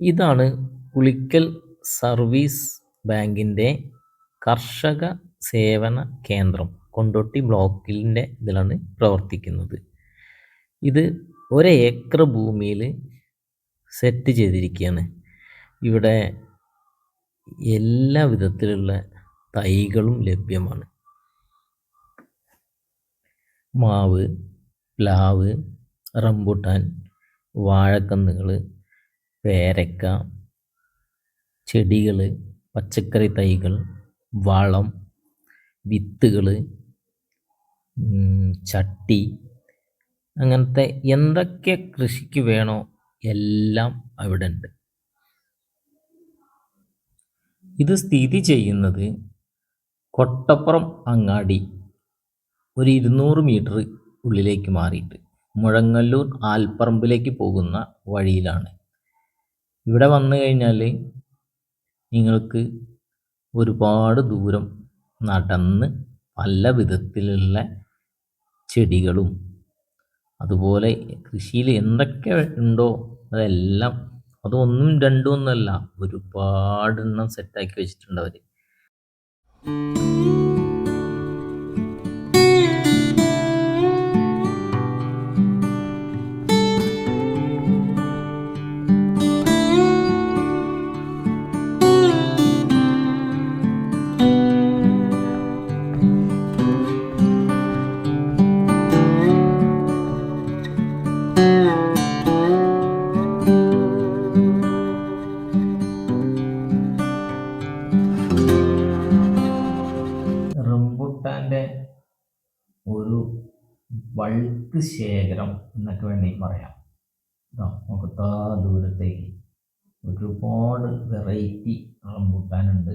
ഇതാണ് പുളിക്കൽ സർവീസ് ബാങ്കിന്റെ കർഷക സേവന കേന്ദ്രം. കൊണ്ടോട്ടി ബ്ലോക്കിന്റെ ഇതിലാണ് പ്രവർത്തിക്കുന്നത്. ഇത് ഒരു ഏക്കർ ഭൂമിയിൽ സെറ്റ് ചെയ്തിരിക്കുകയാണ്. ഇവിടെ എല്ലാ വിധത്തിലുള്ള തൈകളും ലഭ്യമാണ്. മാവ് പ്ലാവ് റംബുട്ടാൻ വാഴക്കന്നുകൾ പേരക്ക ചെടികൾ പച്ചക്കറി തൈകൾ വളം വിത്തുകൾ ചട്ടി അങ്ങനത്തെ എന്തൊക്കെ കൃഷിക്ക് വേണോ എല്ലാം അവിടെ ഉണ്ട് ഇത് സ്ഥിതി ചെയ്യുന്നത് കൊട്ടപ്പുറം അങ്ങാടി ഒരു ഇരുന്നൂറ് മീറ്റർ ഉള്ളിലേക്ക് മാറിയിട്ട് മുഴങ്ങല്ലൂർ ആൽപ്പറമ്പിലേക്ക് പോകുന്ന വഴിയിലാണ്. ഇവിടെ വന്നു കഴിഞ്ഞാൽ നിങ്ങൾക്ക് ഒരുപാട് ദൂരം നടന്ന് പല വിധത്തിലുള്ള ചെടികളും അതുപോലെ കൃഷിയിൽ എന്തൊക്കെ ഉണ്ടോ അതെല്ലാം അതൊന്നും രണ്ടും ഒന്നുമല്ല ഒരുപാടെണ്ണം സെറ്റാക്കി വെച്ചിട്ടുണ്ട് അവർ ഒരു ബൾക്ക് ശേഖരം എന്നൊക്കെ വേണമെങ്കിൽ പറയാം. നമുക്ക് താ ദൂരത്തേക്ക് ഒരുപാട് വെറൈറ്റി റംബുട്ടാനുണ്ട്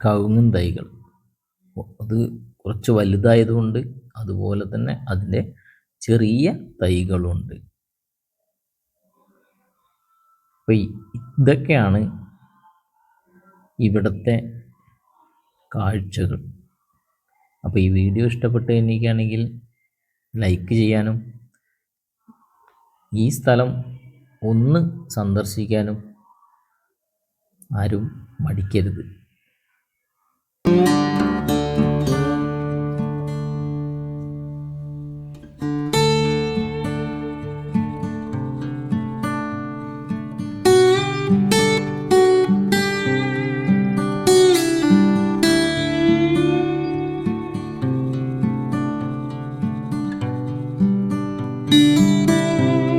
കവുങ്ങൻ തൈകൾ അത് കുറച്ച് വലുതായതുകൊണ്ട് അതുപോലെ തന്നെ അതിന്റെ ചെറിയ തൈകളുണ്ട്. അപ്പോൾ ഇതൊക്കെയാണ് ഇവിടുത്തെ കാഴ്ചകൾ. അപ്പോൾ ഈ വീഡിയോ ഇഷ്ടപ്പെട്ട് എനിക്കാണെങ്കിൽ ലൈക്ക് ചെയ്യാനും ഈ സ്ഥലം ഒന്ന് സന്ദർശിക്കാനും ആരും മടിക്കരുത്.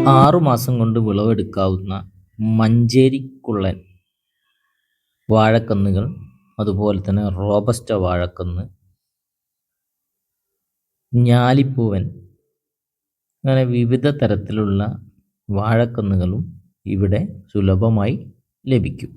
ആറുമാസം കൊണ്ട് വിളവെടുക്കാവുന്ന മഞ്ചേരിക്കുള്ളൻ വാഴക്കന്നുകൾ അതുപോലെ തന്നെ റോബസ്റ്റ വാഴക്കന്ന് ഞാലിപ്പൂവൻ അങ്ങനെ വിവിധ തരത്തിലുള്ള വാഴക്കന്നുകളും ഇവിടെ സുലഭമായി ലഭിക്കും.